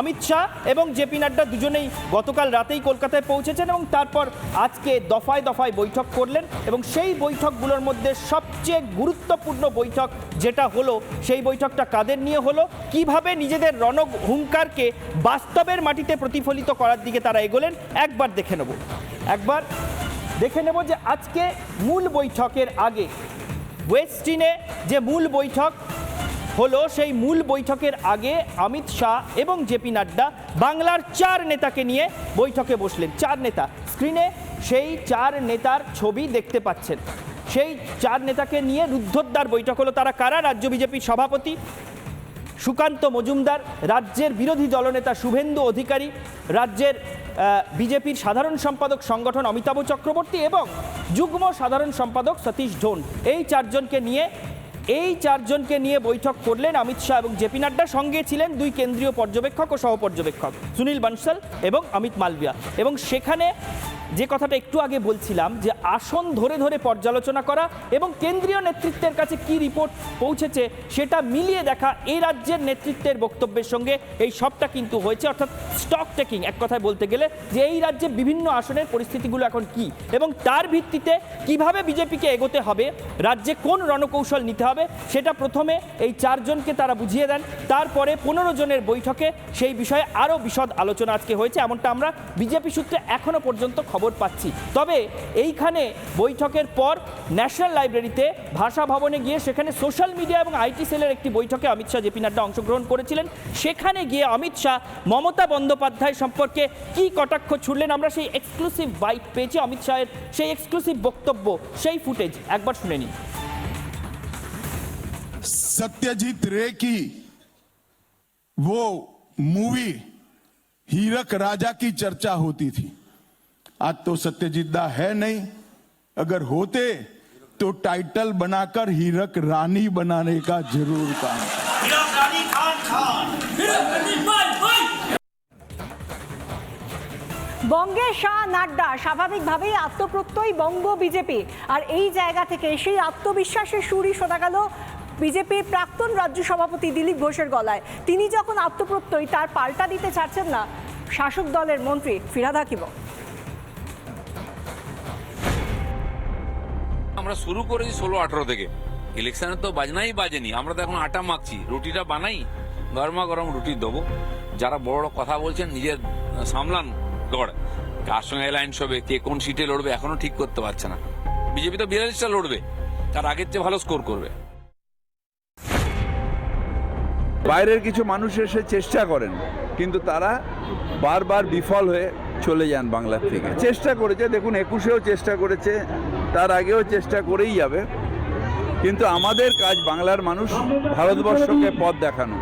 অমিত শাহ এবং জেপি নাড্ডা দুজনেই গতকাল রাতেই কলকাতায় পৌঁছেছেন এবং তারপর আজকে দফায় দফায় বৈঠক করলেন এবং সেই বৈঠকগুলোর মধ্যে সবচেয়ে গুরুত্বপূর্ণ বৈঠক যেটা হলো, সেই বৈঠকটা কাদের নিয়ে হলো? কীভাবে নিজেদের রণক হুঙ্কারকে বাস্তবের মাটিতে প্রতিফলিত করার দিকে তারা এগোলেন? একবার দেখে নেব। একবার দেখে নেব যে আজকে মূল বৈঠকের আগে ওয়েস্টিনে যে মূল বৈঠক হলো সেই মূল বৈঠকের আগে অমিত শাহ এবং জেপি নাড্ডা বাংলার চার নেতাকে নিয়ে বৈঠকে বসলেন। চার নেতা। স্ক্রিনে সেই চার নেতার ছবি দেখতে পাচ্ছেন। সেই চার নেতাকে নিয়ে রুদ্ধদ্বার বৈঠক হলো। তারা কারা? রাজ্য বিজেপির সভাপতি সুকান্ত মজুমদার, রাজ্যের বিরোধী দলনেতা শুভেন্দু অধিকারী, রাজ্যের বিজেপির সাধারণ সম্পাদক সংগঠন অমিতাভ চক্রবর্তী এবং যুগ্ম সাধারণ সম্পাদক সতীশ ঢোন এই চারজনকে নিয়ে এই চারজনকে নিয়ে বৈঠক করলেন অমিত শাহ এবং জেপি নাড্ডা। সঙ্গে ছিলেন দুই কেন্দ্রীয় পর্যবেক্ষক ও সহপর্যবেক্ষক, সুনীল বানসাল এবং অমিত মালবিয়া এবং সেখানে যে কথাটা একটু আগে বলছিলাম যে আসন ধরে ধরে পর্যালোচনা করা এবং কেন্দ্রীয় নেতৃত্বের কাছে কি রিপোর্ট পৌঁছেছে সেটা মিলিয়ে দেখা এই রাজ্যের নেতৃত্বের বক্তব্যের সঙ্গে এই সবটা কিন্তু হয়েছে, অর্থাৎ স্টক টেকিং এক কথায় বলতে গেলে যে এই রাজ্যে বিভিন্ন আসনের পরিস্থিতিগুলো এখন কি এবং তার ভিত্তিতে কীভাবে বিজেপিকে এগোতে হবে, রাজ্যে কোন রণকৌশল নিতে হবে, সেটা প্রথমে এই চারজনকে তারা বুঝিয়ে দেন, তারপরে পনেরো জনের বৈঠকে সেই বিষয়ে আরও বিশদ আলোচনা আজকে হয়েছে, এমনটা আমরা বিজেপি সূত্রে এখনও পর্যন্ত খবর পাচ্ছি তবে এইখানে বৈঠকের পর ন্যাশনাল লাইব্রেরিতে ভাষা ভবনে গিয়ে সেখানে সোশ্যাল মিডিয়া এবং আইটি সেলের একটি বৈঠকে অমিত শাহ জেপি নাড্ডা অংশগ্রহণ করেছিলেন সেখানে গিয়ে অমিত শাহ মমতা বন্দ্যোপাধ্যায় সম্পর্কে কি কটাক্ষ ছুড়লেন আমরা সেই এক্সক্লুসিভ বাইট পেয়েছি অমিত শাহের সেই এক্সক্লুসিভ বক্তব্য সেই ফুটেজ একবার শুনে নিন सत्यजीत रे की वो मूवी हीरक राजा की चर्चा होती थी आज तो सत्यजीत दा है नहीं अगर होते तो टाइटल बनाकर हीरक रानी बनाने का जरूर काम বঙ্গে শাহ নাড্ডা স্বাভাবিকভাবেই আত্মপ্রত্যয় বঙ্গ বিজেপি আর এই জায়গা থেকে সেই আত্মবিশ্বাসের সুরই শোনা গেল বিজেপির প্রাক্তন রাজ্য সভাপতি দিলীপ ঘোষের গলায় তিনি যখন আত্মপ্রত্যয় তার পাল্টা দিতে চাচ্ছেন না শাসক দলের মন্ত্রী ফিরাদ হাকিমও আমরা শুরু করেছি ষোলো, আঠারো থেকে। ইলেকশনে তো বাজনাই বাজেনি। আমরা তো এখন আটা মাখছি। রুটিটা বানাই, গরমা গরম রুটি দেবো। যারা বড় বড় কথা বলছেন, নিজের সামলান গড়। কার সঙ্গে অ্যালায়েন্স হবে, কে কোন সিটে লড়বে, এখনও ঠিক করতে পারছে না। বিজেপি তো বিয়াল্লিশটা লড়বে, তার আগের চেয়ে ভালো স্কোর করবে। বাইরের কিছু মানুষ এসে চেষ্টা করেন, কিন্তু তারা বারবার বিফল হয়ে চলে যান বাংলার থেকে। চেষ্টা করেছে, দেখুন, একুশেও চেষ্টা করেছে, তার আগেও চেষ্টা করেই যাবে। কিন্তু আমাদের কাজ বাংলার মানুষ ভারতবর্ষকে পথ দেখানো।